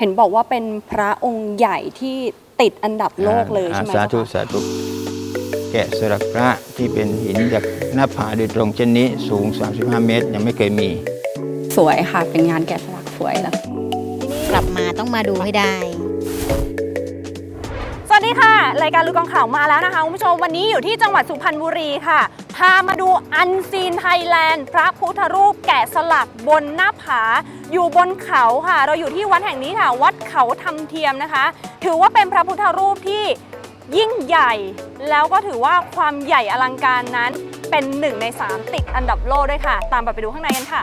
เห็นบอกว่าเป็นพระองค์ใหญ่ที่ติดอันดับโลกเลยใช่ไหมอ่าสาธุเจ้าค่ะสาธุแกะสลักพระที่เป็นหินจากหน้าผาโดยตรงเช่นนี้สูง 35 เมตร ยังไม่เคยมี สวยค่ะ เป็นงานแกะสลักสวยแล้วกลับมาต้องมาดูให้ได้สวัสดี ค่ะ รายการลูกกองข่าวมาแล้วนะคะคุณผู้ชมวันนี้อยู่ที่จังหวัดสุพรรณบุรีค่ะ พามาดูอันซีนไทยแลนด์ พระพุทธรูปแกะสลักบนหน้าผา อยู่บนเขาค่ะ เราอยู่ที่วัดแห่งนี้ค่ะ วัดเขาทำเทียมนะคะ ถือว่าเป็นพระพุทธรูปที่ยิ่งใหญ่ แล้วก็ถือว่าความใหญ่อลังการนั้นเป็นหนึ่งในสามติดอันดับโลกด้วยค่ะ ตามไปดูข้างในกันค่ะ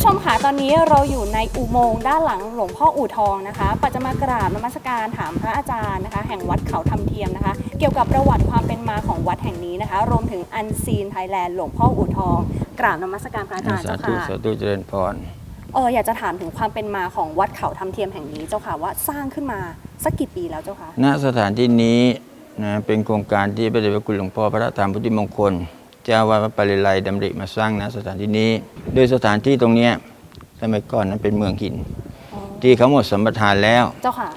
ผู้ชมค่ะตอนนี้เราอยู่ในอุโมงค์ด้านหลังหลวงพ่ออู่ทองนะคะปัจจะมากราบนมัสการถามพระอาจารย์นะคะ แห่งวัดเขาทำเทียมนะคะ เกี่ยวกับประวัติความเป็นมาของวัดแห่งนี้นะคะ รวมถึงอันซีนไทยแลนด์หลวงพ่ออู่ทอง กราบนมัสการพระอาจารย์สาเจ้าธุค่ะสาธุเจริญพร เอออยากจะถามถึงความเป็นมาของวัดเขาทำเทียมแห่งนี้เจ้าค่ะว่าสร้างขึ้นมาสักกี่ปีแล้วเจ้าค่ะณสถานที่นี้นะเป็นโครงการที่พระเดชพระคุณหลวงพ่อพระธรรมพุทธิมงคล เจ้าอาวาดวัดปริไลยดำริมาสร้างณสถานที่นี้ โดยสถานที่ตรงเนี้ยสมัยก่อนนั้นเป็นเมืองหินอ๋อที่เขาหมดสัมปทานแล้วเจ้าค่ะ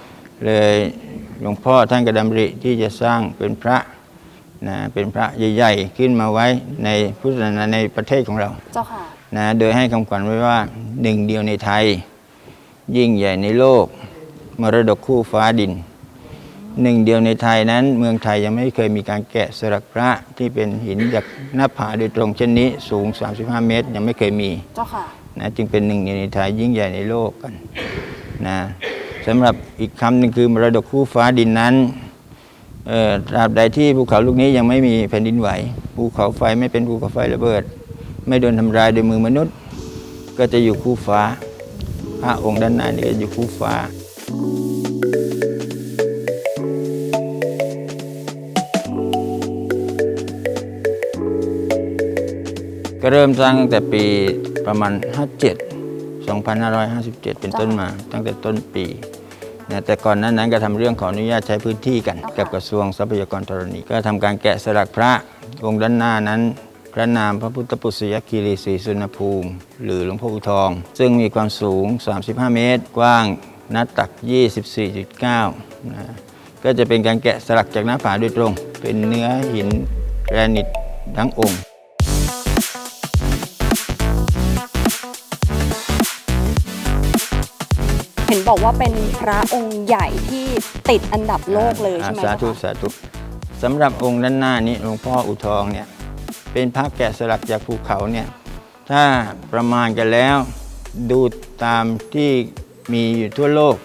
เลยหลวงพ่อท่านก็ดำริที่จะสร้างเป็นพระนะเป็นพระใหญ่ๆขึ้นมาไว้ในพุทธศาสนาในประเทศของเราเจ้าค่ะนะโดยให้คำขวัญไว้ว่าหนึ่งเดียวในไทย ยิ่งใหญ่ในโลก มรดกคู่ฟ้าดิน หนึ่งเดียวในไทยนั้น เมืองไทยยังไม่เคยมีการแกะสลักพระที่เป็นหินจากหน้าผาโดยตรงเช่นนี้สูง 35 เมตร ยังไม่เคยมีเจ้าค่ะนะจึงเป็นหนึ่งเดียวในไทยยิ่งใหญ่ในโลกกันนะสำหรับอีกคำหนึ่งคือมรดกคู่ฟ้าดินนั้นเอ่อตราบใดที่ภูเขาลูกนี้ยังไม่มีแผ่นดินไหวภูเขาไฟไม่เป็นภูเขาไฟระเบิด ไม่โดนทำลายโดยมือมนุษย์ ก็จะอยู่คู่ฟ้าพระองค์ด้านหน้านี่ก็อยู่คู่ฟ้า เริ่มสร้างตั้งแต่ปีประมาณ 57 2557 เป็นต้นมา ตั้งแต่ต้นปีนะแต่ก่อนหนั้นนั้นก็ทำเรื่องขออนุญาตใช้พื้นที่กัน กับกระทรวงทรัพยากรธรณี ก็ทำการแกะสลักพระองค์ด้านหน้านั้น พระนามพระพุทธปุษยคีรีศรีสุนภูมิ หรือหลวงพ่ออุทอง ซึ่งมีความสูง 35 เมตร กว้างหน้าตัก 24.9นะก็จะเป็นการแกะสลักจากหน้าผาโดยตรง เป็นเนื้อหินแกรนิตทั้งองค์ เห็นบอกว่าเป็นพระองค์ใหญ่ที่ติดอันดับโลกเลยใช่ไหมอ่าสาธุเจ้าค่ะสาธุสำหรับองค์ด้านหน้านี้หลวงพ่ออุทองเนี่ยเป็นพระแกะสลักจากภูเขาเนี่ยถ้าประมาณกันแล้วดูตามที่มีอยู่ทั่วโลก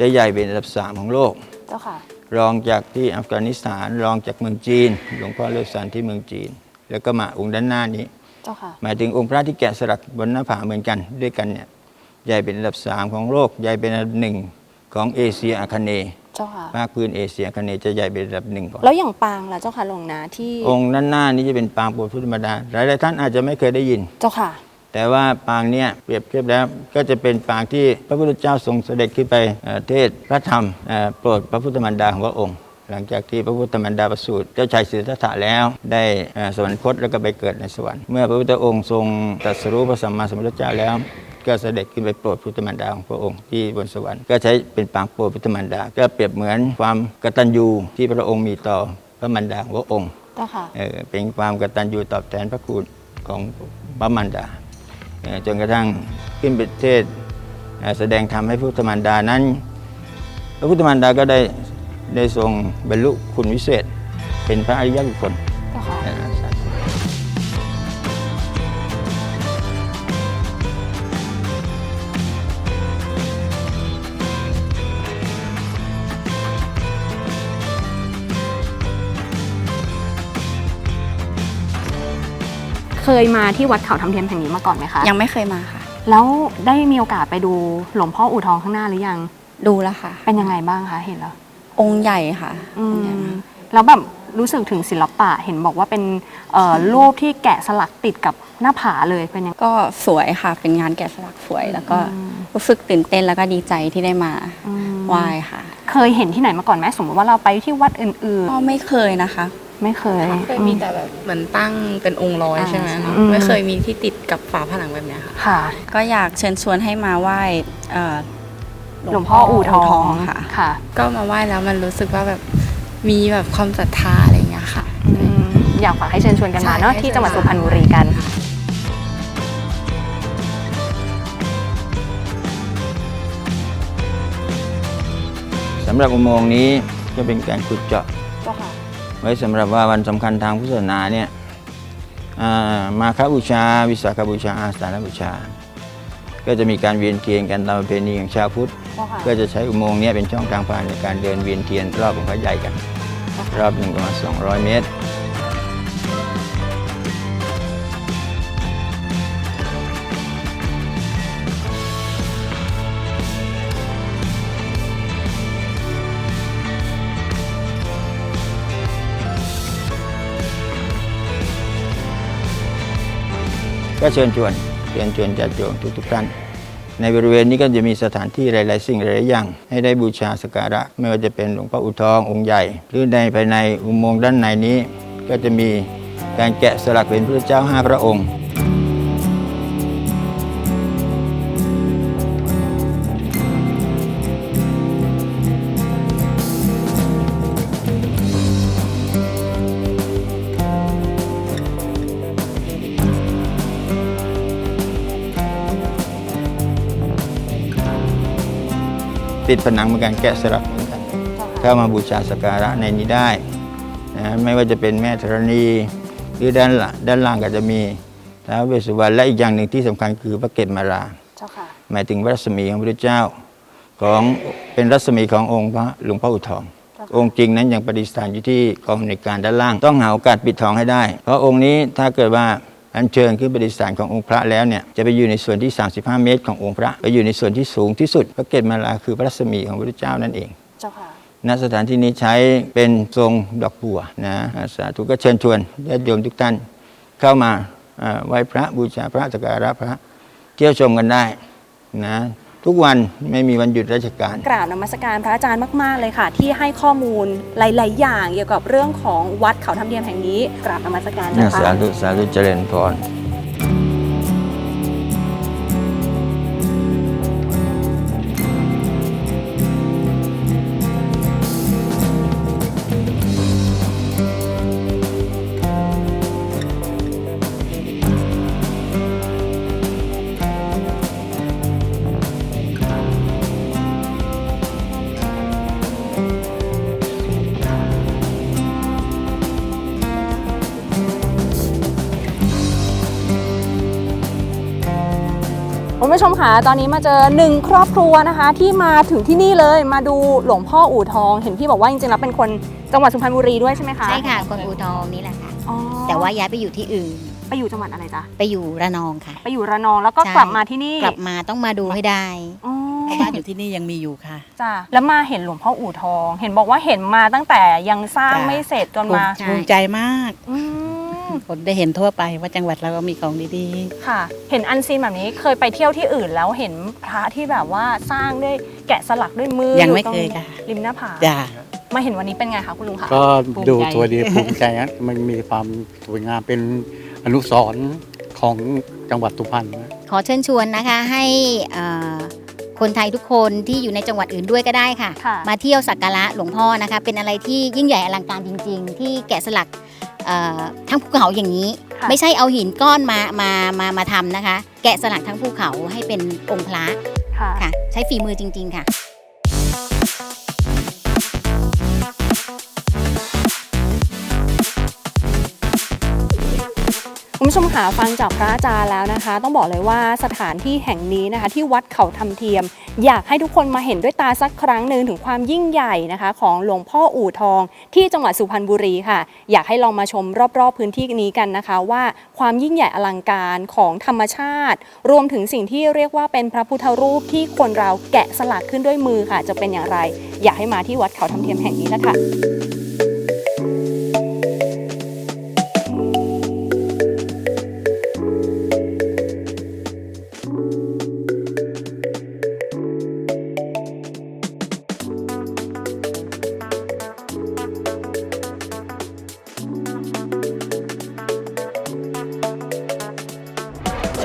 จะใหญ่เป็นอันดับสามของโลกเจ้าค่ะรองจากที่อัฟกานิสถานรองจากเมืองจีน หลวงพ่อเลือกสารที่เมืองจีน แล้วก็มาองค์ด้านหน้านี้เจ้าค่ะหมายถึงองค์พระที่แกะสลักบนหน้าผาเหมือนกันด้วยกันเนี่ย ใหญ่เป็นอันดับสามของโลก ใหญ่เป็นอันดับหนึ่งของเอเชียอาคเนย์เจ้าค่ะ ภาคพื้นเอเชียอาคเนย์จะใหญ่เป็นอันดับหนึ่งก่อน แล้วอย่างปางล่ะเจ้าค่ะหลวงนาที่องค์ด้านหน้านี้จะเป็นปางโปรดพุทธมารดา หลายๆท่านอาจจะไม่เคยได้ยิน เจ้าค่ะ แต่ว่าปางเนี้ยเปรียบเทียบแล้วก็จะเป็นปางที่พระพุทธเจ้าทรงเสด็จขึ้นไปเอ่อเทศน์พระธรรมเอ่อโปรดพระพุทธมารดาของพระองค์ หลังจากที่พระพุทธมารดาประสูติเจ้าชายสิทธัตถะแล้วได้เอ่อสวรรคตแล้วก็ไปเกิดในสวรรค์ เมื่อพระพุทธองค์ทรงตรัสรู้พระสัมมาสัมพุทธเจ้าแล้ว ก็เสด็จขึ้นไปโปรดพุทธมารดาของพระองค์ที่บนสวรรค์ก็ใช้เป็นปางโปรดพุทธมารดา ก็เปรียบเหมือนความกตัญญูที่พระองค์มีต่อพระมารดาของพระองค์เจ้าค่ะเออเป็นความกตัญญูตอบแทนพระคุณของพระมารดาเออจนกระทั่งขึ้นไปเทศเอ่อแสดงธรรมให้พุทธมารดานั้น พระพุทธมารดาก็ได้ได้ทรงบรรลุคุณวิเศษ เป็นพระอริยบุคคล เคยมาที่วัดเขาทำเทียมแห่งนี้มาก่อนไหมคะ ยังไม่เคยมาค่ะ แล้วได้มีโอกาสไปดูหลวงพ่ออู่ทองข้างหน้าหรือยัง ดูแล้วค่ะ เป็นยังไงบ้างคะเห็นแล้วองค์ใหญ่ค่ะอืองค์ใหญ่มมากแล้วแบบรู้สึกถึงศิลปะเห็นบอกว่าเป็นเอ่อรูปที่แกะสลักติดกับหน้าผาเลยเป็นยังไงก็สวยค่ะ เป็นงานแกะสลักสวย แล้วก็อืมรู้สึกตื่นเต้นแล้วก็ดีใจที่ได้มาอืมไหว้ค่ะ เคยเห็นที่ไหนมาก่อนไหมสมมติว่าเราไปที่วัดอื่น ก็ไม่เคยนะคะๆ ไม่เคย เคยมีแต่แบบเหมือนตั้งเป็นองค์ร้อยอ่าใช่ไหมใช่เนอะอืม ไม่เคยมีที่ติดกับฝาผนังแบบเนี้ยค่ะ ค่ะ ก็อยากเชิญชวนให้มาไหว้เอ่อ หลวงพ่ออู่ทองค่ะ ค่ะก็มาไหว้แล้วมันรู้สึกว่าแบบมีแบบความศรัทธาอะไรอย่างเงี้ยค่ะ อืมอยากฝากให้เชิญชวนกันมาเนาะใช่ ที่จังหวัดให้สุเชิญพรรณบุรีกัน สำหรับอุโมงค์นี้ก็เป็นการขุดเจาะ ไว้สำหรับว่าวันสำคัญทางพุทธศาสนาเนี่ยอ่ามาคบูชา วิสาขบูชา อาสาฬบูชา ก็จะมีการเวียนเทียนกันตามประเพณีของชาวพุทธ ก็จะใช้อุโมงค์เนี้เป็นช่องทางผ่านในการเดินเวียนเทียนรอบองค์พระใหญ่กัน รอบหนึ่งประมาณ 200 เมตร ก็เชิญชวนเชิญชวนญาติโยมทุกๆท่านในบริเวณนี้ก็จะมีสถานที่หลาย ๆ สิ่งหลายอย่าง ให้ได้บูชาสักการะ ไม่ว่าจะเป็นหลวงพ่ออุทององค์ใหญ่ หรือในภายในอุโมงค์ด้านในนี้ ก็จะมีการแกะสลักเป็นพระเจ้าห้าพระองค์ ติดผนังเหมือนกันแกะสลักเหมือนกันเข้ามาบูชาสักการะในนี้ได้นะไม่ว่าจะเป็นแม่ธรณีหรือด้านหลังด้านล่างก็จะมีท้าวเวสสุวรรณและอีกอย่างหนึ่งที่สำคัญคือพระเกศมาราเจ้าค่ะหมายถึงรัศมีของพระพุทธเจ้าของเป็นรัศมีขององค์พระหลวงพ่ออุทององค์จริงนั้นยังประดิษฐานอยู่ที่กองในวยการด้านล่าง ต้องหาโอกาสปิดทองให้ได้ เพราะองค์นี้ถ้าเกิดว่า อัญเชิญขึ้นประดิษฐานขององค์พระแล้วเนี่ยจะไปอยู่ในส่วนที่ 35 เมตรขององค์พระ ไปอยู่ในส่วนที่สูงที่สุดพระเกศมาลาคือพระรัศมีของพระพุทธเจ้านั่นเองเจ้าค่ะณสถานที่นี้ใช้เป็นทรงดอกบัวนะสาธุก็เชิญชวนญาติโยมทุกท่านเข้ามาอ่าไหว้พระบูชาพระสักการะพระเที่ยวชมกันได้นะ ทุกวันไม่มีวันหยุดราชการ กราบนมัสการพระอาจารย์มากๆเลยค่ะ ที่ให้ข้อมูลหลาย ๆ อย่างเกี่ยวกับเรื่องของวัดเขาทำเนียมแห่งนี้ กราบนมัสการนะสาคะธุสาธุเจริญพร คุณผู้ชมค่ะตอนนี้มาเจอหนึ่งครอบครัวนะคะ ที่มาถึงที่นี่เลยมาดูหลวงพ่ออู่ทอง เห็นพี่บอกว่าจริงๆแล้วเป็นคนจังหวัดสุพรรณบุรีด้วยใช่ไหมคะใช่ค่ะคนอูทองนี่แหละค่ะ อ๋อแต่ว่าย้ายไปอยู่ที่อื่น ไปอยู่จังหวัดอะไรจ๊ะไปอยู่ระนองค่ะ ไปอยู่ระนองแล้วก็ใช่ กลับมาที่นี่กลับมาต้องมาดูให้ได้ อ๋อบ้านอยู่ที่นี่ยังมีอยู่ค่ะ จ้ะแล้วมาเห็นหลวงพ่ออู่ทอง เห็นบอกว่าเห็นมาตั้งแต่ยังสร้างจ้ะ ไม่เสร็จจนภูมามิภูมิใจมาก อืม คนได้เห็นทั่วไปว่าจังหวัดเราก็มีของดีค่ะ เห็นอันซีนแบบนี้เคยไปเที่ยวที่อื่นแล้วเห็นพระที่แบบว่าสร้างด้วยแกะสลักด้วยมือยังไม่ตรเคยค่ะริมหน้าผาๆจ้ามาเห็นวันนี้เป็นไงคะคุณลุงคะก็ภูมิใจดูตัวดีภูมิใจนะมันมีความสวยงามเป็นอนุสรณ์ของจังหวัดสุพรรณนะ ขอเชิญชวนนะคะให้เอ่อคนไทยทุกคนที่อยู่ในจังหวัดอื่นด้วยก็ได้ค่ะ ค่ะ มาเที่ยวสักการะหลวงพ่อนะคะ เป็นอะไรที่ยิ่งใหญ่อลังการจริง ๆ ที่แกะสลักเอ่อ ทั้งภูเขาอย่างนี้ค่ะไม่ใช่เอาหินก้อนมามามามาทำนะคะ แกะสลักทั้งภูเขาให้เป็นองค์พระค่ะค่ะใช้ฝีมือจริง ๆ ค่ะ ผู้ชมค่ะฟังจากพระอาจารย์แล้วนะคะ ต้องบอกเลยว่าสถานที่แห่งนี้นะคะ ที่วัดเขาทำเทียม อยากให้ทุกคนมาเห็นด้วยตาสักครั้งหนึ่งถึงความยิ่งใหญ่นะคะ ของหลวงพ่ออู่ทอง ที่จังหวัดสุพรรณบุรีค่ะ อยากให้ลองมาชมรอบๆ พื้นที่นี้กันนะคะ ว่าความยิ่งใหญ่อลังการของธรรมชาติ รวมถึงสิ่งที่เรียกว่าเป็นพระพุทธรูปที่คนเราแกะสลักขึ้นด้วยมือค่ะ จะเป็นอย่างไร อยากให้มาที่วัดเขาทำเทียมแห่งนี้นะคะ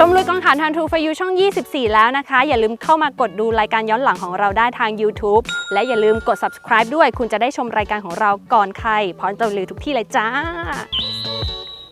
ชมลุยกองข่านทางทูฟายูช่อง 24 แล้วนะคะ อย่าลืมเข้ามากดดูรายการย้อนหลังของเราได้ทาง YouTube และอย่าลืมกด subscribe ด้วย คุณจะได้ชมรายการของเราก่อนใครพร้อมจะลือทุกที่เลยจ้า